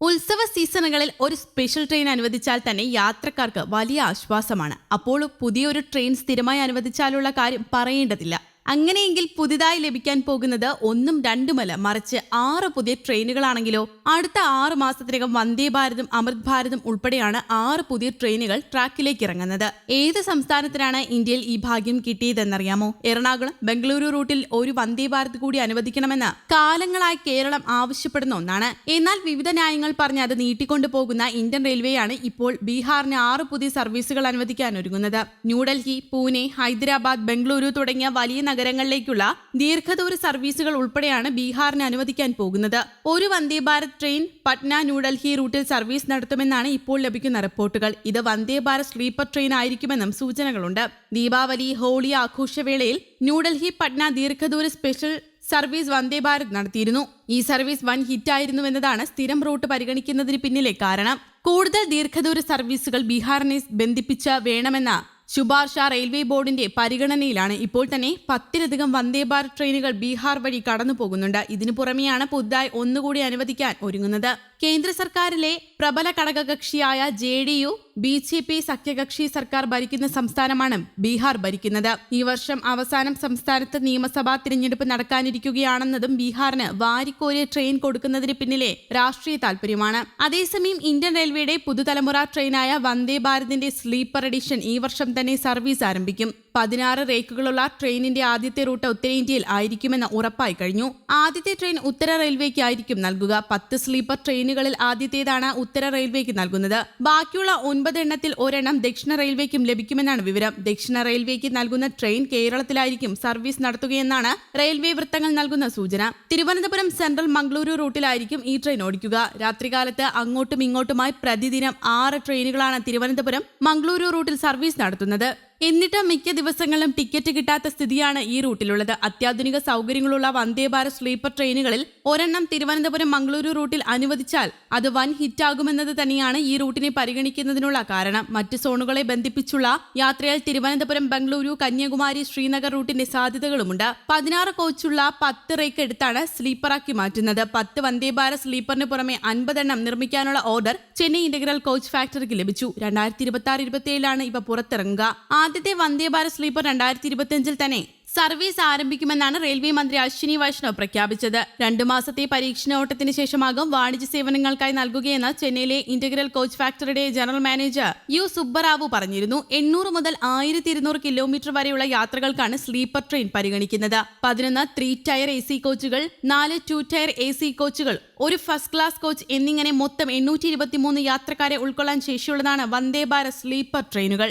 ഉത്സവ സീസണുകളിൽ ഒരു special train അനുവദിച്ചാൽ തന്നെ യാത്രക്കാർക്ക് വലിയ ആശ്വാസമാണ്. അപ്പോൾ പുതിയൊരു ട്രെയിൻ സ്ഥിരമായി അനുവദിച്ചാലുള്ള കാര്യം പറയേണ്ടതില്ല. അങ്ങനെയെങ്കിൽ പുതിയതായി ലഭിക്കാൻ പോകുന്നത് ഒന്നും രണ്ടുമല്ല. മറിച്ച് ആറ് പുതിയ ട്രെയിനുകളാണെങ്കിലോ അടുത്ത ആറ് മാസത്തിനകം വന്ദേ ഭാരതും അമൃത് ഭാരതും ഉൾപ്പെടെയാണ് ആറ് പുതിയ ട്രെയിനുകൾ ട്രാക്കിലേക്ക് ഇറങ്ങുന്നത്. ഏത് സംസ്ഥാനത്തിനാണ് ഇന്ത്യയിൽ ഈ ഭാഗ്യം കിട്ടിയതെന്നറിയാമോ? എറണാകുളം ബംഗളൂരു റൂട്ടിൽ ഒരു വന്ദേ ഭാരത് കൂടി അനുവദിക്കണമെന്ന് കാലങ്ങളായി കേരളം ആവശ്യപ്പെടുന്ന ഒന്നാണ്. എന്നാൽ വിവിധ ന്യായങ്ങൾ പറഞ്ഞ് അത് നീട്ടിക്കൊണ്ടു പോകുന്ന ഇന്ത്യൻ റെയിൽവേയാണ് ഇപ്പോൾ ബീഹാറിന് ആറ് പുതിയ സർവീസുകൾ അനുവദിക്കാൻ ഒരുങ്ങുന്നത്. ന്യൂഡൽഹി പൂനെ ഹൈദരാബാദ് ബംഗളൂരു തുടങ്ങിയ വലിയ നഗരങ്ങളിലേക്കുള്ള ദീർഘദൂര സർവീസുകൾ ഉൾപ്പെടെയാണ് ബീഹാറിന് അനുവദിക്കാൻ പോകുന്നത്. ഒരു വന്ദേ ഭാരത് ട്രെയിൻ പട്ന ന്യൂഡൽഹി റൂട്ടിൽ സർവീസ് നടത്തുമെന്നാണ് ഇപ്പോൾ ലഭിക്കുന്ന റിപ്പോർട്ടുകൾ. ഇത് വന്ദേ ഭാരത് സ്ലീപ്പർ ട്രെയിൻ ആയിരിക്കുമെന്നും സൂചനകളുണ്ട്. ദീപാവലി ഹോളി ആഘോഷവേളയിൽ ന്യൂഡൽഹി പട്ന ദീർഘദൂര സ്പെഷ്യൽ സർവീസ് വന്ദേ ഭാരത് നടത്തിയിരുന്നു. ഈ സർവീസ് വൻ ഹിറ്റായിരുന്നുവെന്നതാണ് സ്ഥിരം റൂട്ട് പരിഗണിക്കുന്നതിന് പിന്നിലെ കാരണം. കൂടുതൽ ദീർഘദൂര സർവീസുകൾ ബീഹാറിനെ ബന്ധിപ്പിച്ച് വേണമെന്ന ശുപാർശ റെയിൽവേ ബോർഡിന്റെ പരിഗണനയിലാണ് ഇപ്പോൾ തന്നെ പത്തിലധികം വന്ദേ ഭാരത് ട്രെയിനുകൾ ബീഹാർ വഴി കടന്നു പോകുന്നുണ്ട്. ഇതിനു പുറമെയാണ് പുതുതായി ഒന്നുകൂടി അനുവദിക്കാൻ ഒരുങ്ങുന്നത്. കേന്ദ്ര സർക്കാരിലെ പ്രബല ഘടകകക്ഷിയായ J D U B J P സഖ്യകക്ഷി സർക്കാർ ഭരിക്കുന്ന സംസ്ഥാനമാണ് ബീഹാർ ഭരിക്കുന്നത്. ഈ വർഷം അവസാനം സംസ്ഥാനത്ത് നിയമസഭാ തിരഞ്ഞെടുപ്പ് നടക്കാനിരിക്കുകയാണെന്നതും ബീഹാറിന് വാരിക്കോരിയ ട്രെയിൻ കൊടുക്കുന്നതിന് പിന്നിലെ രാഷ്ട്രീയ താൽപര്യമാണ്. അതേസമയം ഇന്ത്യൻ റെയിൽവേയുടെ പുതുതലമുറ ട്രെയിനായ വന്ദേ ഭാരതിന്റെ സ്ലീപ്പർ എഡിഷൻ ഈ വർഷം തന്നെ സർവീസ് ആരംഭിക്കും. പതിനാറ് റേക്കുകളുള്ള ട്രെയിനിന്റെ ആദ്യത്തെ റൂട്ട് ഉത്തരേന്ത്യയിൽ ആയിരിക്കുമെന്ന് ഉറപ്പായി കഴിഞ്ഞു. ആദ്യത്തെ ട്രെയിൻ ഉത്തര റെയിൽവേക്ക് ആയിരിക്കും നൽകുക. പത്ത് സ്ലീപ്പർ ട്രെയിനുകളിൽ ആദ്യത്തേതാണ് ഉത്തര റെയിൽവേക്ക് നൽകുന്നത്. ബാക്കിയുള്ള ഒൻപത് എണ്ണത്തിൽ ഒരെണ്ണം ദക്ഷിണ റെയിൽവേക്കും ലഭിക്കുമെന്നാണ് വിവരം. ദക്ഷിണ റെയിൽവേക്ക് നൽകുന്ന ട്രെയിൻ കേരളത്തിലായിരിക്കും സർവീസ് നടത്തുകയെന്നാണ് റെയിൽവേ വൃത്തങ്ങൾ നൽകുന്ന സൂചന. തിരുവനന്തപുരം സെൻട്രൽ മംഗളൂരു റൂട്ടിലായിരിക്കും ഈ ട്രെയിൻ ഓടിക്കുക. രാത്രികാലത്ത് അങ്ങോട്ടും ഇങ്ങോട്ടുമായി പ്രതിദിനം ആറ് ട്രെയിനുകളാണ് തിരുവനന്തപുരം മംഗളൂരു റൂട്ടിൽ സർവീസ് നടത്തുന്നത്. നൽകുന്നത് എന്നിട്ട് മിക്ക ദിവസങ്ങളിലും ടിക്കറ്റ് കിട്ടാത്ത സ്ഥിതിയാണ് ഈ റൂട്ടിലുള്ളത്. അത്യാധുനിക സൗകര്യങ്ങളുള്ള വന്ദേ ഭാരത് സ്ലീപ്പർ ട്രെയിനുകളിൽ ഒരെണ്ണം തിരുവനന്തപുരം മംഗളൂരു റൂട്ടിൽ അനുവദിച്ചാൽ അത് വൻ ഹിറ്റാകുമെന്നത് തന്നെയാണ് ഈ റൂട്ടിനെ പരിഗണിക്കുന്നതിനുള്ള കാരണം. മറ്റ് സോണുകളെ ബന്ധിപ്പിച്ചുള്ള യാത്രയിൽ തിരുവനന്തപുരം ബംഗളൂരു കന്യാകുമാരി ശ്രീനഗർ റൂട്ടിന്റെ സാധ്യതകളുമുണ്ട്. പതിനാറ് കോച്ചുള്ള പത്ത് റേക്ക് എടുത്താണ് സ്ലീപ്പറാക്കി മാറ്റുന്നത്. പത്ത് വന്ദേ ഭാരത് സ്ലീപ്പറിന് പുറമെ അൻപതെണ്ണം നിർമ്മിക്കാനുള്ള ഓർഡർ ചെന്നൈ ഇന്റഗ്രൽ കോച്ച് ഫാക്ടറിക്ക് ലഭിച്ചു. രണ്ടായിരത്തി ഇരുപത്തി ആറ് ഇരുപത്തിയേഴിലാണ് ഇവ പുറത്തിറങ്ങുക. ആദ്യത്തെ വന്ദേ ഭാരത് സ്ലീപ്പർ രണ്ടായിരത്തി ഇരുപത്തിയഞ്ചിൽ തന്നെ സർവീസ് ആരംഭിക്കുമെന്നാണ് റെയിൽവേ മന്ത്രി അശ്വിനി വൈഷ്ണവ് പ്രഖ്യാപിച്ചത്. രണ്ടു മാസത്തെ പരീക്ഷണ ഓട്ടത്തിന് ശേഷമാകും വാണിജ്യ സേവനങ്ങൾക്കായി നൽകുകയെന്ന് ചെന്നൈയിലെ ഇന്റഗ്രൽ കോച്ച് ഫാക്ടറിയുടെ ജനറൽ മാനേജർ യു സുബ്ബറാവു പറഞ്ഞിരുന്നു. എണ്ണൂറ് മുതൽ ആയിരത്തി ഇരുന്നൂറ് കിലോമീറ്റർ വരെയുള്ള യാത്രകൾക്കാണ് സ്ലീപ്പർ ട്രെയിൻ പരിഗണിക്കുന്നത്. പതിനൊന്ന് ത്രീ ടയർ എ സി കോച്ചുകൾ നാല് ടു ടയർ എ സി കോച്ചുകൾ ഒരു ഫസ്റ്റ് ക്ലാസ് കോച്ച് എന്നിങ്ങനെ മൊത്തം എണ്ണൂറ്റി യാത്രക്കാരെ ഉൾക്കൊള്ളാൻ ശേഷിയുള്ളതാണ് വന്ദേ ഭാരത് സ്ലീപ്പർ ട്രെയിനുകൾ.